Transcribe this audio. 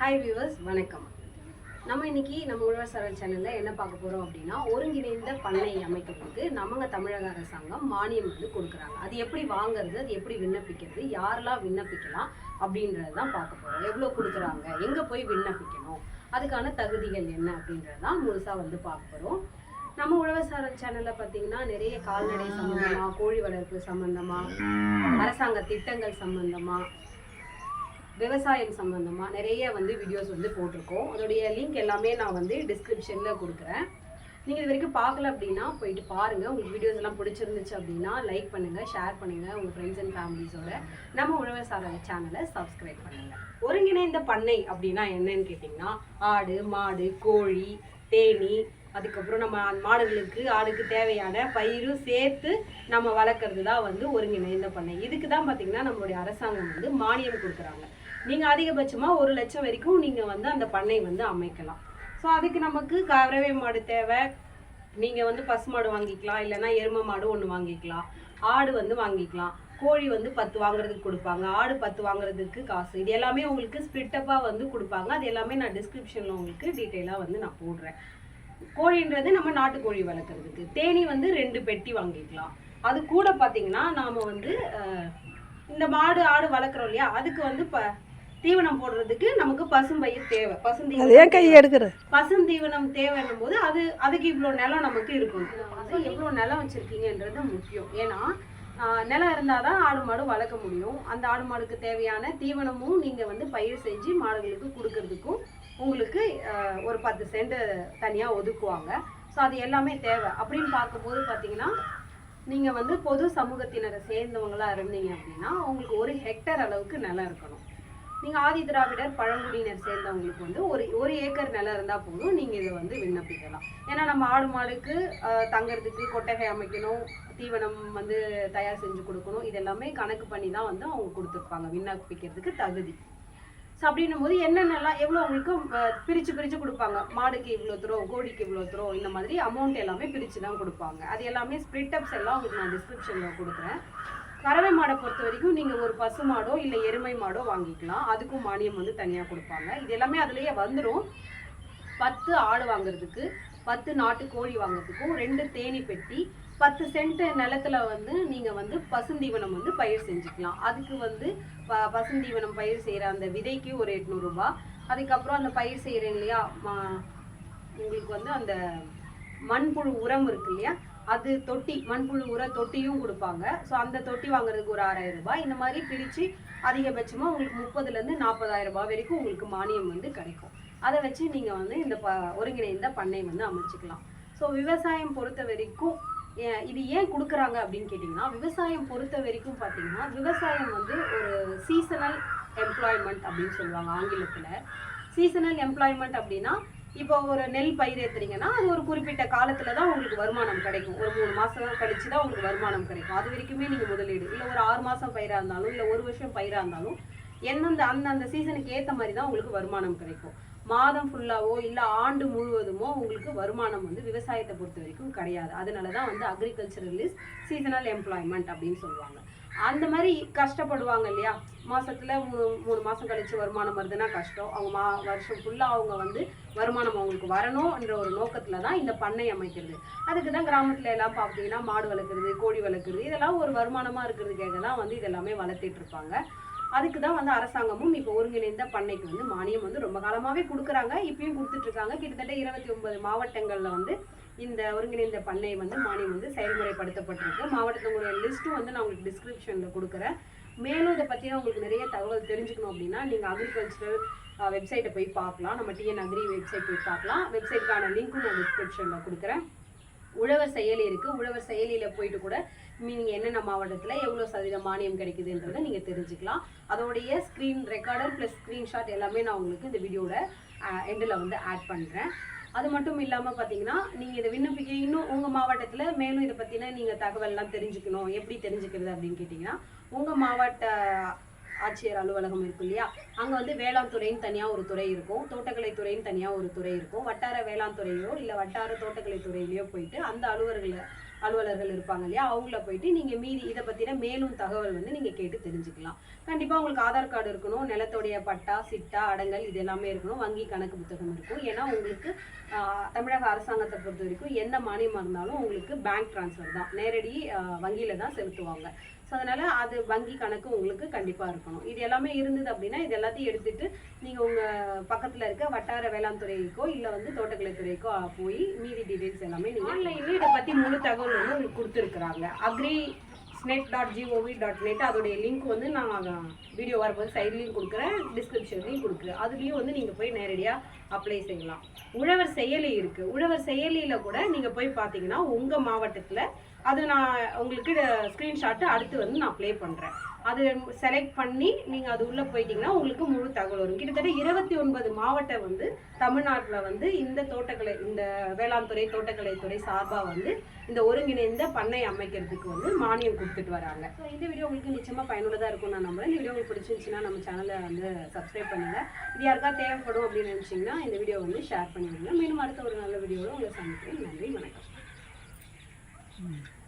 Hi viewers வணக்கம். நம்ம இன்னைக்கு நம்ம உழவர் சரல் சேனலில் என்ன பார்க்க போகிறோம் அப்படின்னா ஒருங்கிணைந்த பண்ணை அமைக்கிறதுக்கு நம்ம தமிழக அரசாங்கம் மானியம் வந்து கொடுக்குறாங்க. அது எப்படி வாங்குறது அது எப்படி விண்ணப்பிக்கிறது யாரெல்லாம் விண்ணப்பிக்கலாம் அப்படின்றது தான் பார்க்க போகிறோம் எவ்வளோ கொடுக்குறாங்க எங்கே போய் விண்ணப்பிக்கணும் அதுக்கான தகுதிகள் என்ன அப்படின்றது தான் முழுசாக வந்து பார்க்க போகிறோம் நம்ம உழவசாரல் சேனலில் சேனல்ல பார்த்தீங்கன்னா நிறைய கால்நடை சம்பந்தமா கோழி வளர்ப்பு சம்பந்தமா அரசாங்க திட்டங்கள் சம்பந்தமா விவசாயம் சம்மந்தமாக நிறைய வந்து வீடியோஸ் வந்து போட்டிருக்கோம். அதோடைய லிங்க் எல்லாமே நான் வந்து டிஸ்கிரிப்ஷனில் கொடுக்குறேன். நீங்கள் இது வரைக்கும் பார்க்கல அப்படின்னா போயிட்டு பாருங்கள் உங்களுக்கு வீடியோஸ் எல்லாம் பிடிச்சிருந்துச்சு அப்படின்னா லைக் பண்ணுங்கள் ஷேர் பண்ணுங்கள் உங்கள் ஃப்ரெண்ட்ஸ் அண்ட் ஃபேமிலிஸோட நம்ம உழவர் சாதக சேனலை சப்ஸ்கிரைப் பண்ணுங்கள் ஒருங்கிணைந்த பண்ணை அப்படின்னா என்னன்னு கேட்டிங்கன்னா ஆடு மாடு கோழி தேனி அதுக்கப்புறம் நம்ம அந்த மாடுகளுக்கு ஆடுக்கு தேவையான பயிரும் சேர்த்து நம்ம வளர்க்குறது தான் வந்து ஒருங்கிணைந்த பண்ணை. இதுக்கு தான் பார்த்தீங்கன்னா நம்மளுடைய அரசாங்கம் வந்து மானியம் கொடுக்குறாங்க. நீங்கள் அதிகபட்சமாக ஒரு லட்சம் வரைக்கும் நீங்கள் வந்து அந்த பண்ணை வந்து அமைக்கலாம். ஸோ அதுக்கு நமக்கு கறவை மாடு தேவை. நீங்கள் வந்து பசு மாடு வாங்கிக்கலாம் இல்லைன்னா எருமை மாடு ஒன்று வாங்கிக்கலாம் ஆடு வந்து வாங்கிக்கலாம். கோழி வந்து பத்து வாங்குறதுக்கு கொடுப்பாங்க. ஆடு பத்து வாங்குறதுக்கு காசு. இது எல்லாமே உங்களுக்கு ஸ்ப்ளிட்டப்பாக வந்து கொடுப்பாங்க. அது எல்லாமே நான் டிஸ்கிரிப்ஷனில் உங்களுக்கு டீட்டெயிலாக வந்து நான் போடுறேன். கோழின்றது நம்ம நாட்டுக்கோழி வளர்க்குறதுக்கு. தேனி வந்து ரெண்டு பெட்டி வாங்கிக்கலாம். அது கூட பார்த்தீங்கன்னா நாம் வந்து இந்த மாடு ஆடு வளர்க்குறோம் இல்லையா அதுக்கு வந்து ப தீவனம் போடுறதுக்கு நமக்கு பசும்பயிர் தேவை. பசுந்தீவனம் ஏன் கை எடுக்கிற? பசுந்தீவனம் தேவைன்னும் போது அது அதுக்கு இவ்வளோ நிலம் நமக்கு இருக்கணும் அது எவ்வளோ நிலம் வச்சுருக்கீங்கன்றது முக்கியம். ஏன்னா நிலம் இருந்தால் தான் ஆடு மாடு வளர்க்க முடியும். அந்த ஆடு மாடுக்கு தேவையான தீவனமும் நீங்கள் வந்து பயிர் செஞ்சு மாடுகளுக்கு கொடுக்கறதுக்கும் உங்களுக்கு ஒரு பத்து சென்ட் தனியாக ஒதுக்குவாங்க. ஸோ அது எல்லாமே தேவை. அப்படின்னு பார்க்கும்போது பார்த்தீங்கன்னா நீங்கள் வந்து பொது சமூகத்தினரை சேர்ந்தவங்களாக இருந்தீங்க அப்படின்னா உங்களுக்கு ஒரு ஹெக்டர் அளவுக்கு நிலம் இருக்கணும். நீங்கள் ஆதி திராவிடர் பழங்குடியினர் சேர்ந்தவங்களுக்கு வந்து ஒரு ஒரு ஏக்கர் நிலம் இருந்தால் போதும் நீங்கள் இதை வந்து விண்ணப்பிக்கலாம். ஏன்னா நம்ம ஆடு மாடுக்கு தங்கிறதுக்கு கொட்டகை அமைக்கணும் தீவனம் வந்து தயார் செஞ்சு கொடுக்கணும் இது எல்லாமே கணக்கு பண்ணி தான் வந்து அவங்க கொடுத்துருப்பாங்க. விண்ணப்பிக்கிறதுக்கு தகுதி. ஸோ அப்படின்னும் போது என்னென்னலாம் எவ்வளோ உங்களுக்கு பிரித்து பிரித்து கொடுப்பாங்க? மாடுக்கு இவ்வளோ தூரம் கோடிக்கு இவ்வளோ தூரம் இந்த மாதிரி அமௌண்ட் எல்லாமே பிரித்து தான் கொடுப்பாங்க. அது எல்லாமே ஸ்ப்ளிட் அப்ஸ் எல்லாம் உங்களுக்கு நான் டிஸ்கிரிப்ஷனில் கொடுக்குறேன். கறவை மாடை பொறுத்த வரைக்கும் நீங்கள் ஒரு பசு மாடோ இல்லை எருமை மாடோ வாங்கிக்கலாம். அதுக்கும் மானியம் வந்து தனியாக கொடுப்பாங்க. இது எல்லாமே அதுலேயே வந்துடும் பத்து ஆடு வாங்குறதுக்கு பத்து நாட்டு கோழி வாங்குறதுக்கும் ரெண்டு தேனி பெட்டி பத்து சென்ட் நிலத்துல வந்து நீங்க வந்து பசுந்தீவனம் வந்து பயிர் செஞ்சுக்கலாம். அதுக்கு வந்து ப பசுந்தீவனம் பயிர் செய்யற அந்த விதைக்கு ஒரு எட்நூறுபா அதுக்கப்புறம் அந்த பயிர் செய்யறேன் இல்லையா உங்களுக்கு வந்து அந்த மண்புழு உரம் இருக்கு இல்லையா அது தொட்டி மண்புழு உர தொட்டியும் கொடுப்பாங்க. ஸோ அந்த தொட்டி வாங்குறதுக்கு ஒரு ஆறாயிரம் ரூபாய். இந்த மாதிரி பிரித்து அதிகபட்சமாக உங்களுக்கு முப்பதுலேருந்து நாற்பதாயிரம் ரூபாய் வரைக்கும் உங்களுக்கு மானியம் வந்து கிடைக்கும். அதை வச்சு நீங்கள் வந்து இந்த ப ஒருங்கிணைந்த பண்ணை வந்து அமைச்சிக்கலாம். ஸோ விவசாயம் பொறுத்த வரைக்கும் இது ஏன் கொடுக்குறாங்க அப்படின்னு கேட்டிங்கன்னா விவசாயம் பொறுத்த வரைக்கும் பார்த்தீங்கன்னா விவசாயம் வந்து ஒரு சீசனல் எம்ப்ளாய்மெண்ட் அப்படின்னு சொல்லுவாங்க ஆங்கிலத்தில். சீசனல் எம்ப்ளாய்மெண்ட் அப்படின்னா இப்போ ஒரு நெல் பயிர் ஏத்துறீங்கன்னா அது ஒரு குறிப்பிட்ட காலத்துல தான் உங்களுக்கு வருமானம் கிடைக்கும். ஒரு மூணு மாசம் கழிச்சு தான் உங்களுக்கு வருமானம் கிடைக்கும். அது வரைக்குமே நீங்க முதலீடு. இல்லை ஒரு ஆறு மாசம் பயிரா இருந்தாலும் இல்லை ஒரு வருஷம் பயிரா இருந்தாலும் எந்தெந்த அந்த அந்த சீசனுக்கு ஏத்த மாதிரி தான் உங்களுக்கு வருமானம் கிடைக்கும். மாதம் ஃபுல்லாவோ இல்லை ஆண்டு முழுவதுமோ உங்களுக்கு வருமானம் வந்து விவசாயத்தை பொறுத்த வரைக்கும் கிடையாது. அதனால தான் வந்து அக்ரிகல்ச்சரல் இஸ் சீசனல் எம்ப்ளாய்மெண்ட் அப்படின்னு சொல்லுவாங்க. அந்த மாதிரி கஷ்டப்படுவாங்க இல்லையா? மாசத்துல மூணு மூணு மாசம் கழிச்சு வருமானம் வருதுன்னா கஷ்டம். அவங்க மா வருஷம் ஃபுல்லா அவங்க வந்து வருமானம் அவங்களுக்கு வரணும்ன்ற ஒரு நோக்கத்துல தான் இந்த பண்ணை அமைக்கிறது. அதுக்கு தான் கிராமத்துல எல்லாம் பார்த்தீங்கன்னா மாடு வளர்க்குறது கோழி வளர்க்குறது இதெல்லாம் ஒரு வருமானமா இருக்கிறதுக்காக தான் வந்து இதெல்லாமே வளர்த்திட்டு இருப்பாங்க. அதுக்கு தான் வந்து அரசாங்கமும் இப்போ ஒருங்கிணைந்த பண்ணைக்கு வந்து மானியம் வந்து ரொம்ப காலமாகவே கொடுக்குறாங்க. இப்பயும் கொடுத்துட்ருக்காங்க. கிட்டத்தட்ட இருபத்தி ஒன்பது மாவட்டங்களில் வந்து இந்த ஒருங்கிணைந்த பண்ணை வந்து மானியம் வந்து செயல்முறைப்படுத்தப்பட்டிருக்கு. மாவட்டத்தோட லிஸ்ட்டும் வந்து நான் உங்களுக்கு டிஸ்கிரிப்ஷனில் கொடுக்குறேன். மேலும் இதை பற்றின உங்களுக்கு நிறைய தகவல் தெரிஞ்சுக்கணும் அப்படின்னா நீங்கள் அக்ரிகல்ச்சரல் வெப்சைட்டை போய் பார்க்கலாம். நம்ம டிஎன் அக்ரி வெப்சைட் போய் பார்க்கலாம். வெப்சைட்டுக்கான லிங்க்கும் நான் டிஸ்கிரிப்ஷனில் கொடுக்குறேன். உழவர் செயலி இருக்குது உழவர் செயலியில் போயிட்டு கூட நீங்கள் என்னென்ன மாவட்டத்தில் எவ்வளோ சதவீத மானியம் கிடைக்குதுன்றதை நீங்கள் தெரிஞ்சுக்கலாம். அதோடைய ஸ்க்ரீன் ரெக்கார்டர் ப்ளஸ் ஸ்க்ரீன்ஷாட் எல்லாமே நான் உங்களுக்கு இந்த வீடியோட எண்டில் வந்து ஆட் பண்ணுறேன் அது மட்டும் இல்லாமல் பார்த்தீங்கன்னா நீங்கள் இதை விண்ணப்பிக்க இன்னும் உங்கள் மாவட்டத்தில் மேலும் இதை பற்றின நீங்கள் தகவல்லாம் தெரிஞ்சுக்கணும். எப்படி தெரிஞ்சுக்கிறது அப்படின்னு கேட்டிங்கன்னா உங்கள் மாவட்ட ஆட்சியர் அலுவலகம் இருக்கு இல்லையா? அங்கே வந்து வேளாண் துறைன்னு தனியாக ஒரு துறை இருக்கும். தோட்டக்கலை துறைன்னு தனியாக ஒரு துறை இருக்கும். வட்டார வேளாண் துறையோ இல்லை வட்டார தோட்டக்கலை துறையிலையோ போயிட்டு அந்த அலுவலர்கள் அலுவலர்கள் இருப்பாங்க இல்லையா? அவங்கள போயிட்டு நீங்க மீதி இதை பத்தின மேலும் தகவல் வந்து நீங்க கேட்டு தெரிஞ்சுக்கலாம். கண்டிப்பா உங்களுக்கு ஆதார் கார்டு இருக்கணும். நிலத்துடைய பட்டா சிட்டா அடங்கல் இது எல்லாமே இருக்கணும். வங்கி கணக்கு புத்தகம் இருக்கும். ஏன்னா உங்களுக்கு தமிழக அரசாங்கத்தை பொறுத்த வரைக்கும் எந்த மானியமா இருந்தாலும் உங்களுக்கு பேங்க் ட்ரான்ஸ்ஃபர் தான். நேரடி வங்கியில தான் செலுத்துவாங்க. ஸோ அதனால் அது வங்கி கணக்கு உங்களுக்கு கண்டிப்பாக இருக்கணும். இது எல்லாமே இருந்தது அப்படின்னா இது எல்லாத்தையும் எடுத்துட்டு நீங்கள் உங்கள் பக்கத்தில் இருக்க வட்டார வேளாண் துறைக்கோ இல்லை வந்து தோட்டக்கலை துறைக்கோ போய் மீதி டீடைல்ஸ் எல்லாமே நீங்கள் ஆன்லைன்ல இதை பற்றி முழு தகவல் வந்து உங்களுக்கு கொடுத்துருக்குறாங்க. Agrisnet dot gov dot net அதோடைய லிங்க் வந்து நான் வீடியோ வரும்போது சைட்லேயும் கொடுக்குறேன் டிஸ்கிரிப்ஷன்லையும் கொடுக்குறேன். அதுலேயும் வந்து நீங்கள் போய் நேரடியாக அப்ளை செய்யலாம். உழவர் செயலி இருக்குது உழவர் செயலியில் கூட நீங்கள் போய் பார்த்தீங்கன்னா உங்கள் மாவட்டத்தில் அது நான் உங்களுக்கு ஸ்க்ரீன்ஷாட்டு அடுத்து வந்து நான் ப்ளே பண்ணுறேன் அது செலக்ட் பண்ணி நீங்கள் அது உள்ளே போயிட்டீங்கன்னா உங்களுக்கு முழு தகவல் வரும். கிட்டத்தட்ட இருபத்தி ஒன்பது மாவட்டம் வந்து தமிழ்நாட்டில் வந்து இந்த தோட்டக்கலை இந்த வேளாண் துறை தோட்டக்கலைத்துறை சார்பாக வந்து இந்த ஒருங்கிணைந்த பண்ணை அமைக்கிறதுக்கு வந்து மானியம் கொடுத்துட்டு வராங்க. ஸோ இந்த வீடியோ உங்களுக்கு நிச்சயமாக பயனுள்ளதாக இருக்கும் நான் நம்புறேன். இந்த வீடியோ உங்களுக்கு பிடிச்சிருந்துச்சுன்னா நம்ம சேனலை வந்து சப்ஸ்கிரைப் பண்ணுங்கள் இது யாருக்கா தேவைப்படும் அப்படின்னு நினச்சிங்கன்னா இந்த வீடியோ வந்து ஷேர் பண்ணிவிடுங்க மீண்டும் அடுத்த ஒரு நல்ல வீடியோவில் உங்களை சந்திக்கிறேன். நன்றி வணக்கம். Mm.